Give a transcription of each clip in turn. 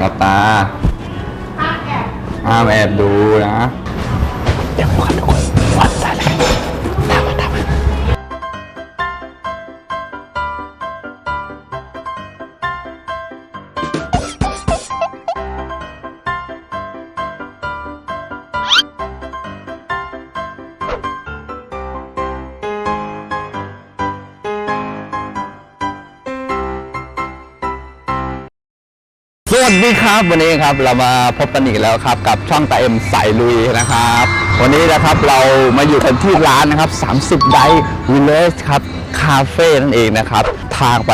หลับตาห้ามแอบห้ามแอบดูนะ เดี๋ยวไปดูกันทุกคนวันตายแล้ว วัสดีครับวันนี้ครับเรามาพบกันอีกแล้วครับ กับช่องตาเอ็มสายลุยนะครับ วันนี้นะครับเรามาอยู่กันที่ร้านนะครับ 30 ไดวิลเลจครับคาเฟ่นั่นเองนะครับ ทางไป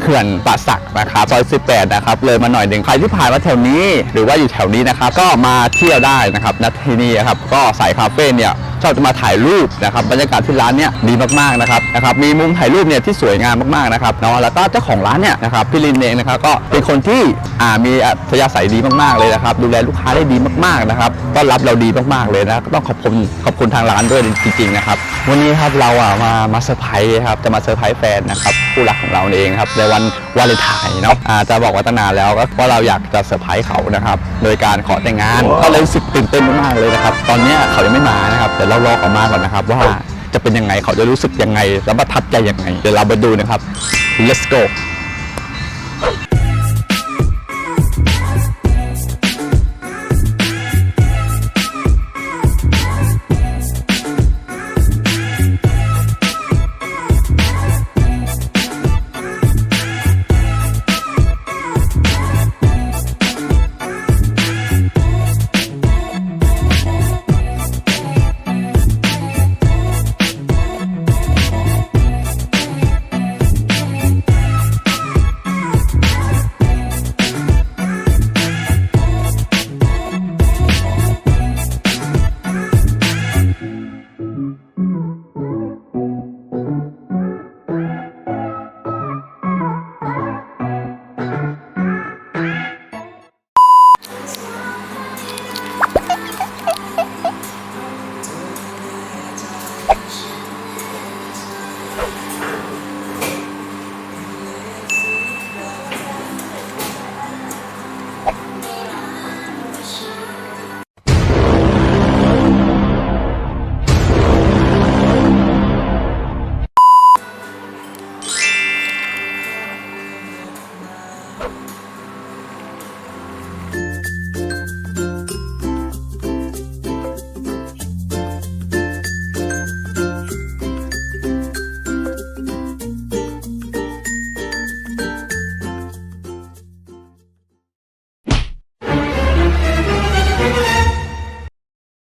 เขื่อนป่าสักนะครับซอย 18 นะครับ เลยมาหน่อยหนึ่งใครที่ผ่านมาแถวนี้ หรือว่าอยู่แถวนี้นะครับ ก็มาเที่ยวได้นะครับณที่นี่ครับ ก็สายคาเฟ่เนี่ย ชอบจะมาถ่ายรูปนะครับบรรยากาศที่ร้านเนี่ยดีมากๆนะครับนะครับมีมุมถ่ายรูปเนี่ยที่สวยงามมากๆนะครับเนาะแล้วก็เจ้าของร้านเนี่ยนะครับพี่ลินเองนะครับก็เป็นคนที่อ่ามีอัธยาศัยดีมากๆเลยนะครับดูแลลูกค้าได้ดีมากๆนะครับต้อนรับเราดีมากๆเลยนะก็ต้องขอบคุณขอบคุณทางร้านด้วยจริงๆนะครับวันนี้ครับเราอะมามาเซอร์ไพรส์ครับจะมาเซอร์ไพรส์แฟนนะครับคู่รักของเราเองครับในวันวาเลนไทน์เนาะอ่าจะบอกว่าตั้งนานแล้วก็ว่าเราอยากจะเซอร์ไพรส์เขานะครับโดยการขอแต่งงานก็เลยรู้สึกตื่นเต้นมากๆเลยนะครับตอนนี้เขายังไม่มานะครับเดี๋ยวเรารอเขามาก่อนนะครับ ว่าจะเป็นยังไงเขาจะรู้สึกยังไง แล้วประทับใจยังไง เดี๋ยวเราไปดูนะครับ let's go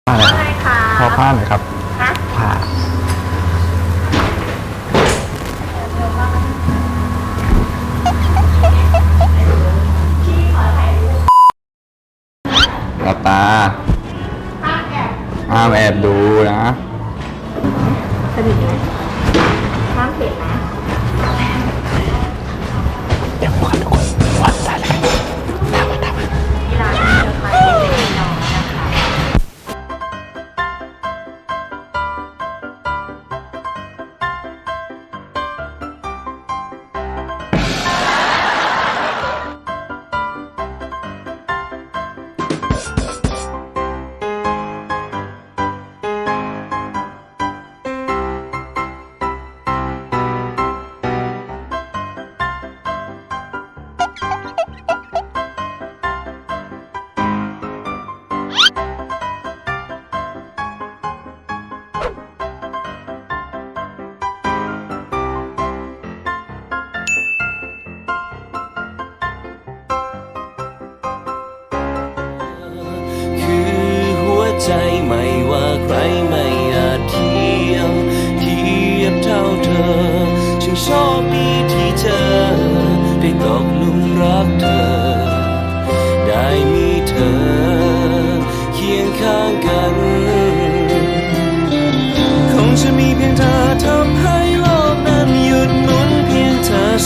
อะไรอะไรคะพอผ้าหน่อยครับฮะผ้าหลับตาห้ามแอบห้ามแอบดูนะสนิทไหมห้ามเห็นนะเดี๋ยวดูครับทุกคนวัด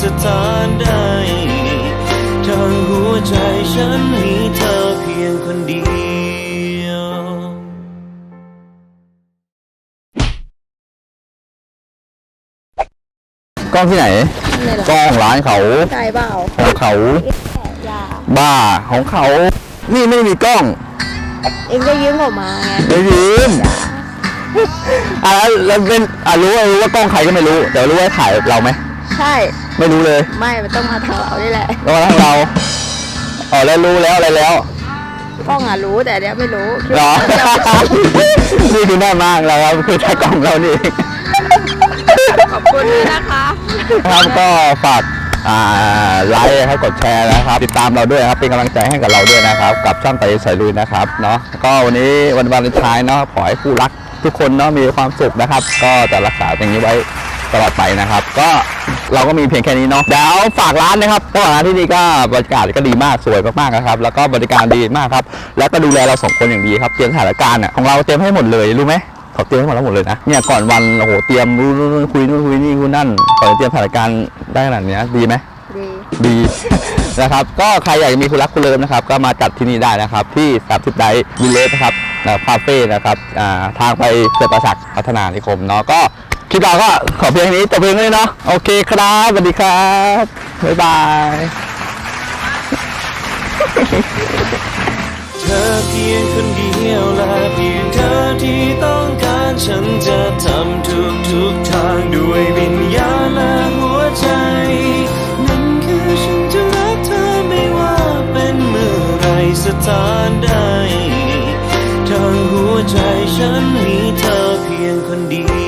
สถานใดทางหัวใจฉันมีเธอเพียงคนเดียวกล้องที่ไหนกล้องของร้านเขาใจเปล่าของเขา บ้าของเขา นี่ไม่มีกล้อง เองก็ยืมออกมาไงไม่ยืมอะแล้วเป็นอะรู้ว่ารู้ว่ากล้องใครก็ไม่รู้เดี๋ยวรู้ว่าถ่ายเราไหมใช่ ไม่รู้เลยไม่มันต้องมาทางเรานี่แหละแล้วมาทางเราอ๋อแล้วรู้แล้วอะไรแล้วกล้องอะรู้แต่เนี้ยไม่รู้คิดเหรอ ว่าจะ นี่คือแน่มากเราครับคือถ่ายกล้องเรานี่เอง ขอบคุณด้วยนะคะ ครับก็ฝากอ่าไลค์นะครับกดแชร์นะครับ ติดตามเราด้วยครับเป็นกำลังใจให้กับเราด้วยนะครับ กับช่องไต่สายลุยนะครับเนาะก็วันนี้วันวาเลนไทน์เนาะขอให้คู่รักทุกคนเนาะมีความสุขนะครับ ก็จะรักษาอย่างนี้ไว้ ตลอดไปนะครับ ก็เราก็มีเพียงแค่นี้เนาะเดี๋ยวฝากร้านนะครับเพราะว่าร้านที่นี่ก็บรรยากาศก็ดีมากสวยมากๆนะครับ แล้วก็บริการดีมากครับ แล้วก็ดูแลเราสองคนอย่างดีครับเตรียมสถานการณ์อะของเราเตรียมให้หมดเลยรู้ไหมเขาเตรียมให้หมดแล้วหมดเลยนะเนี่ยก่อนวันโอ้โหเตรียมนู่นนู่นคุยนู่นคุยนี่คุยนั่นก่อนจะเตรียมสถานการณ์ได้ขนาดเนี้ยดีไหมดีดีนะครับก็ใครอยากจะมีคุณรักคุณเลิฟนะครับ ก็มาจัดที่นี่ได้นะครับ ที่30ไดวิลเลจนะครับคาเฟ่นะครับอ่าทางไปเกิดประสักพัฒนานิคมเนาะก็ คลิปเราก็ขอเพียงนี้จบเพียงนี้เนาะโอเคครับสวัสดีครับ บ๊ายบาย เธอเพียงคนเดียวและเพียงเธอที่ต้องการฉันจะทำทุกทุกทางด้วยวิญญาณและหัวใจ นั่นคือฉันจะรักเธอไม่ว่าเป็นเมื่อไรสถานใดทางหัวใจฉันมีเธอเพียงคนเดียว